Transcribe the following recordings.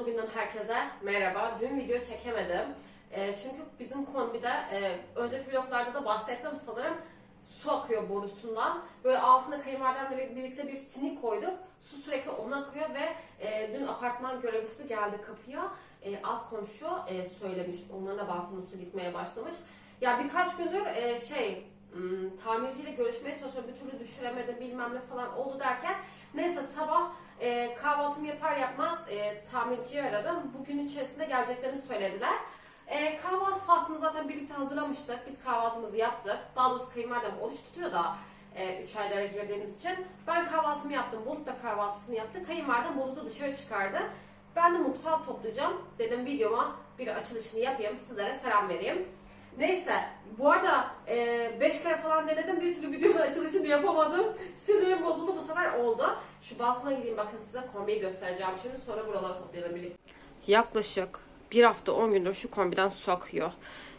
Salı günden herkese merhaba. Dün video çekemedim. Ee, çünkü bizim kombide e, önceki vloglarda da bahsettim sanırım su akıyor borusundan. Böyle altına kayınvalidemle birlikte bir sinik koyduk. Su sürekli ona akıyor ve e, dün apartman görevlisi geldi kapıya. E, alt komşu e, söylemiş. Onların da balkona su gitmeye başlamış. Ya birkaç gündür e, şey tamirciyle görüşmeye çalışıyorum. Bir türlü düşüremedim bilmem ne falan oldu derken neyse sabah e, kahvaltımı yapar yapmaz e, tamirciyi aradım. Bugün içerisinde geleceklerini söylediler. E, kahvaltı faslını zaten birlikte hazırlamıştık. Biz kahvaltımızı yaptık. Daha doğrusu kayınvalidem oruç tutuyor da 3 aylara girdiğimiz için. Ben kahvaltımı yaptım. Bulut da kahvaltısını yaptı. Kayınvalidem Bulut'u dışarı çıkardı. Ben de mutfağı toplayacağım. Dedim videoma bir açılışını yapayım. Sizlere selam vereyim. Neyse bu arada 5 kere falan denedim bir türlü videonun açılışını yapamadım. Sinirim bozuldu bu sefer oldu. Şu balkona gideyim bakın size kombiyi göstereceğim şimdi sonra buraları toplayalım birlikte. Yaklaşık bir hafta 10 gündür şu kombiden su akıyor.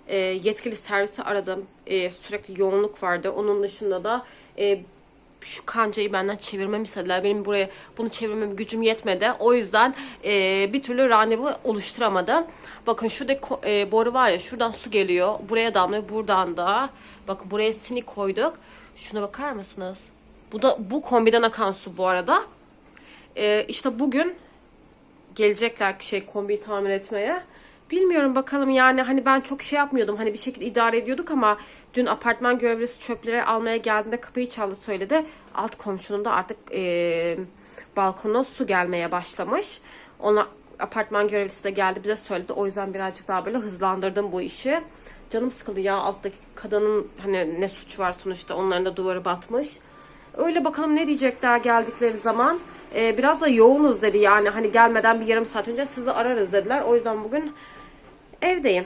E, yetkili servisi aradım. E, sürekli yoğunluk vardı. Onun dışında da e, şu kancayı benden çevirmemi istediler. Benim buraya bunu çevirmem gücüm yetmedi. O yüzden e, bir türlü randevu oluşturamadım. Bakın şurada e, boru var ya şuradan su geliyor. Buraya damlıyor buradan da. Bakın buraya sinik koyduk. Şuna bakar mısınız? Bu da bu kombiden akan su bu arada. E, işte bugün gelecekler şey kombiyi tamir etmeye. Bilmiyorum bakalım yani hani ben çok şey yapmıyordum. Hani bir şekilde idare ediyorduk ama dün apartman görevlisi çöpleri almaya geldiğinde kapıyı çaldı söyledi. Alt komşunun da artık e, balkona su gelmeye başlamış. Ona apartman görevlisi de geldi bize söyledi. O yüzden birazcık daha böyle hızlandırdım bu işi. Canım sıkıldı ya alttaki kadının hani ne suç var sonuçta onların da duvarı batmış. Öyle bakalım ne diyecekler geldikleri zaman. Ee, biraz da yoğunuz dedi yani hani gelmeden bir yarım saat önce sizi ararız dediler. O yüzden bugün evdeyim.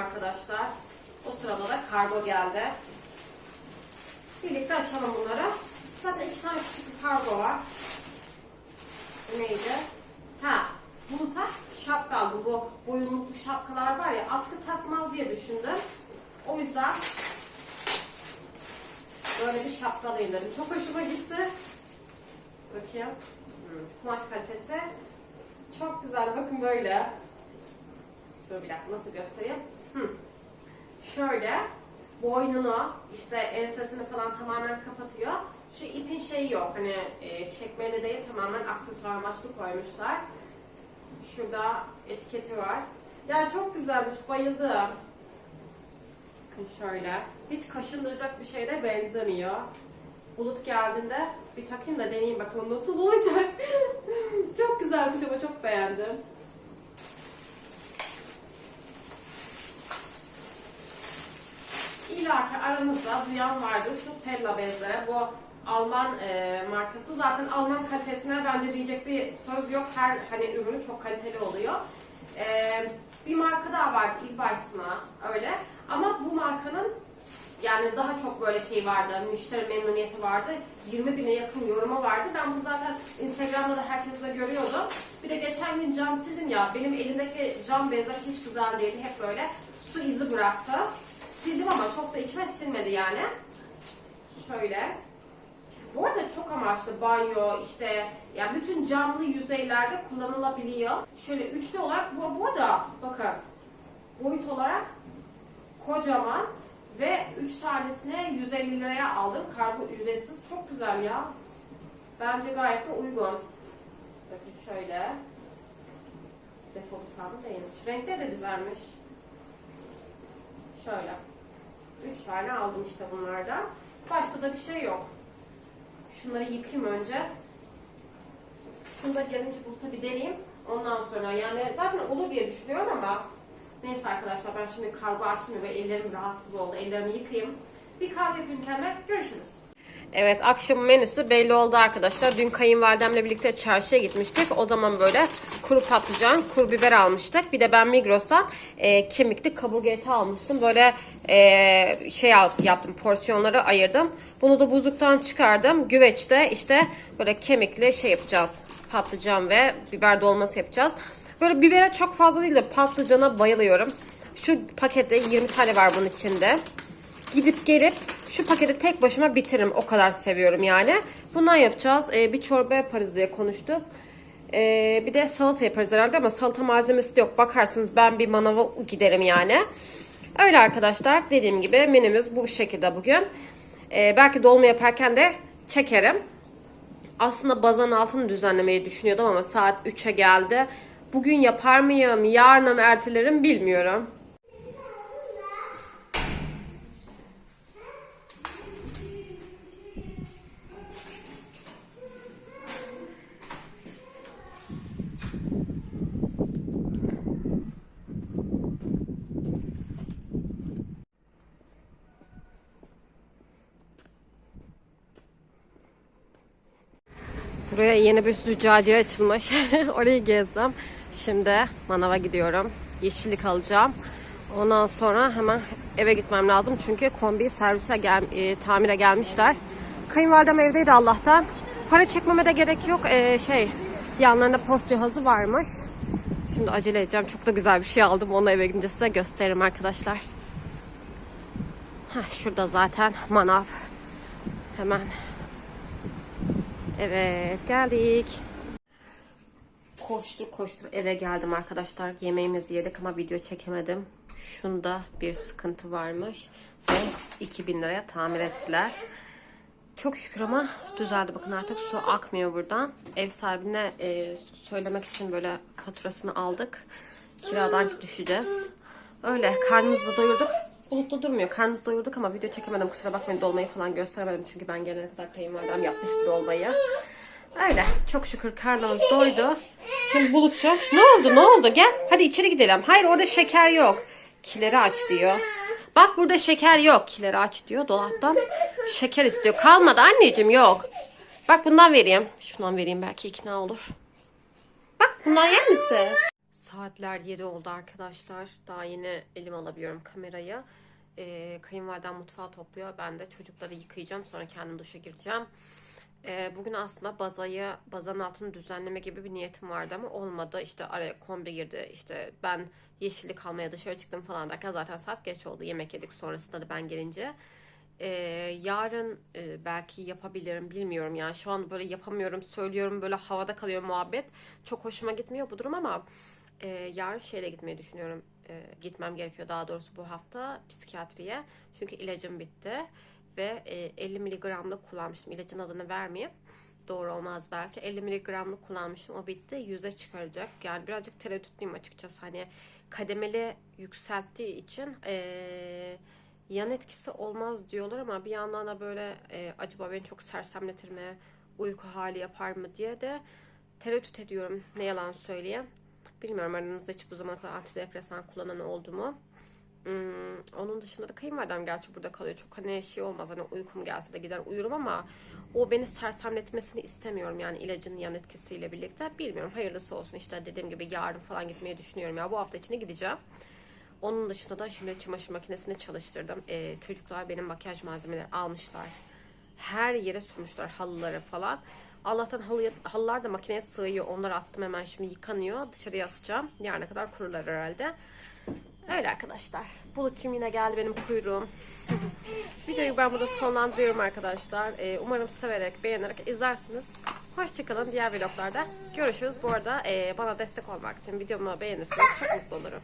Arkadaşlar. O sırada da kargo geldi. Birlikte açalım bunları. Zaten iki tane küçük bir kargo var. Neydi? Ha, Bulut'a şapka aldım. Bu boyunluklu şapkalar var ya atkı takmaz diye düşündüm. O yüzden böyle bir şapka alayım dedim. Çok hoşuma gitti. Bakayım. Hmm, Kumaş kalitesi. Çok güzel. Bakın böyle. Dur bir dakika nasıl göstereyim? Şöyle boynunu işte ensesini falan tamamen kapatıyor. Şu ipin şeyi yok hani e, çekmeli değil tamamen aksesuar amaçlı koymuşlar. Şurada etiketi var. Ya çok güzelmiş bayıldım. Şöyle. Hiç kaşındıracak bir şeye benzemiyor. Bulut geldiğinde bir takayım da deneyeyim bakalım nasıl olacak. çok güzelmiş ama çok beğendim. Aranızda duyan vardır şu pella bezleri. Bu Alman e, markası. Zaten Alman kalitesine bence diyecek bir söz yok. Her hani ürünü çok kaliteli oluyor. E, bir marka daha vardı. Ilbais mı? Öyle. Ama bu markanın yani daha çok böyle şey vardı, müşteri memnuniyeti vardı. 20 bine yakın yorumu vardı. Ben bunu zaten Instagram'da da herkes de görüyordu. Bir de geçen gün cam sildim ya, benim elimdeki cam bezler hiç güzel değildi. Hep böyle su izi bıraktı. Sildim ama çok da içime silmedi yani. Şöyle. Bu arada çok amaçlı banyo işte yani bütün camlı yüzeylerde kullanılabiliyor. Şöyle üçlü olarak bu, bu arada bakın boyut olarak kocaman ve 3 tanesine 150 liraya aldım. Kargo ücretsiz. Çok güzel ya. Bence gayet de uygun. Bakın şöyle. Defolu sandı değilmiş. Renkleri de güzelmiş. Şöyle. 3 tane aldım işte bunlardan. Başka da bir şey yok. Şunları yıkayayım önce. Şunu da gelince buluta bir deneyeyim. Ondan sonra yani zaten olur diye düşünüyorum ama Neyse arkadaşlar ben şimdi kargo açtım ve ellerim rahatsız oldu. Ellerimi yıkayayım. Bir kahve yapayım kendime. Görüşürüz. Evet akşam menüsü belli oldu arkadaşlar. Dün kayınvalidemle birlikte çarşıya gitmiştik. O zaman böyle kuru patlıcan, kuru biber almıştık. Bir de ben Migros'tan e, kemikli kaburga eti almıştım. Böyle e, şey yaptım, porsiyonları ayırdım. Bunu da buzluktan çıkardım. Güveçte işte böyle kemikli şey yapacağız. Patlıcan ve biber dolması yapacağız. Böyle bibere çok fazla değil de patlıcana bayılıyorum. Şu pakette 20 tane var bunun içinde. Gidip gelip şu paketi tek başıma bitiririm. O kadar seviyorum yani. Bundan yapacağız. Ee, bir çorba yaparız diye konuştuk. Ee, bir de salata yaparız herhalde ama salata malzemesi yok. Bakarsınız ben bir manava giderim yani. Öyle arkadaşlar. Dediğim gibi menümüz bu şekilde bugün. Ee, belki dolma yaparken de çekerim. Aslında bazanın altını düzenlemeyi düşünüyordum ama saat 3'e geldi. Bugün yapar mıyım, yarına mı ertelerim bilmiyorum. Buraya yeni bir züccaciye açılmış. Orayı gezdim. Şimdi manava gidiyorum. Yeşillik alacağım. Ondan sonra hemen eve gitmem lazım. Çünkü kombi servise gel, e, tamire gelmişler. Kayınvalidem evdeydi Allah'tan. Para çekmeme de gerek yok. E, şey yanlarında post cihazı varmış. Şimdi acele edeceğim. Çok da güzel bir şey aldım. Onu eve gidince size gösteririm arkadaşlar. Heh, şurada zaten manav. Hemen. Evet geldik koştur koştur eve geldim arkadaşlar. Yemeğimizi yedik ama video çekemedim. Şunda bir sıkıntı varmış. Ve 2000 liraya tamir ettiler. Çok şükür ama düzeldi. Bakın artık su akmıyor buradan. Ev sahibine e, söylemek için böyle faturasını aldık. Kiradan düşeceğiz. Öyle karnımızı doyurduk. Bulutlu durmuyor. Karnımızı doyurduk ama video çekemedim. Kusura bakmayın dolmayı falan gösteremedim. Çünkü ben gelene kadar kayınvalidem yapmıştı dolmayı. Öyle. Çok şükür karnımız doydu. Şimdi Bulutçu. Ne oldu ne oldu gel. Hadi içeri gidelim. Hayır orada şeker yok. Kileri aç diyor. Bak burada şeker yok. Kileri aç diyor dolaptan. Şeker istiyor. Kalmadı anneciğim yok. Bak bundan vereyim. Şundan vereyim belki ikna olur. Bak bundan yer misin? Saatler 7 oldu arkadaşlar. Daha yeni elim alabiliyorum kamerayı. Ee, kayınvalidem mutfağı topluyor. Ben de çocukları yıkayacağım. Sonra kendim duşa gireceğim. Ee, bugün aslında bazayı, bazanın altını düzenleme gibi bir niyetim vardı ama olmadı. İşte araya kombi girdi. İşte ben yeşillik almaya dışarı çıktım falan derken zaten saat geç oldu. Yemek yedik sonrasında da ben gelince. Ee, yarın e, belki yapabilirim bilmiyorum yani şu an böyle yapamıyorum söylüyorum böyle havada kalıyor muhabbet. Çok hoşuma gitmiyor bu durum ama e, yarın şeyle gitmeyi düşünüyorum. E, gitmem gerekiyor daha doğrusu bu hafta psikiyatriye. Çünkü ilacım bitti ve 50 e, miligramlık kullanmıştım. İlacın adını vermeyeyim. Doğru olmaz belki. 50 miligramlık kullanmıştım. O bitti. 100'e çıkaracak. Yani birazcık tereddütlüyüm açıkçası. Hani kademeli yükselttiği için ee, yan etkisi olmaz diyorlar ama bir yandan da böyle e, acaba beni çok sersemletir mi? Uyku hali yapar mı diye de tereddüt ediyorum. Ne yalan söyleyeyim. Bilmiyorum aranızda hiç bu zamana kadar antidepresan kullanan oldu mu? Hmm, onun dışında da kayınvalidem gerçi burada kalıyor. Çok hani şey olmaz hani uykum gelse de gider uyurum ama o beni sersemletmesini istemiyorum yani ilacın yan etkisiyle birlikte. Bilmiyorum hayırlısı olsun işte dediğim gibi yarın falan gitmeyi düşünüyorum ya bu hafta içinde gideceğim. Onun dışında da şimdi çamaşır makinesini çalıştırdım. Ee, çocuklar benim makyaj malzemeleri almışlar. Her yere sürmüşler halıları falan. Allah'tan halı, halılar da makineye sığıyor. Onları attım hemen şimdi yıkanıyor. Dışarıya asacağım. Yarına kadar kurular herhalde. Öyle arkadaşlar. Bulutçum yine geldi benim kuyruğum. Videoyu ben burada sonlandırıyorum arkadaşlar. Ee, umarım severek, beğenerek izlersiniz. Hoşçakalın. Diğer vloglarda görüşürüz. Bu arada e, bana destek olmak için videomu beğenirseniz çok mutlu olurum.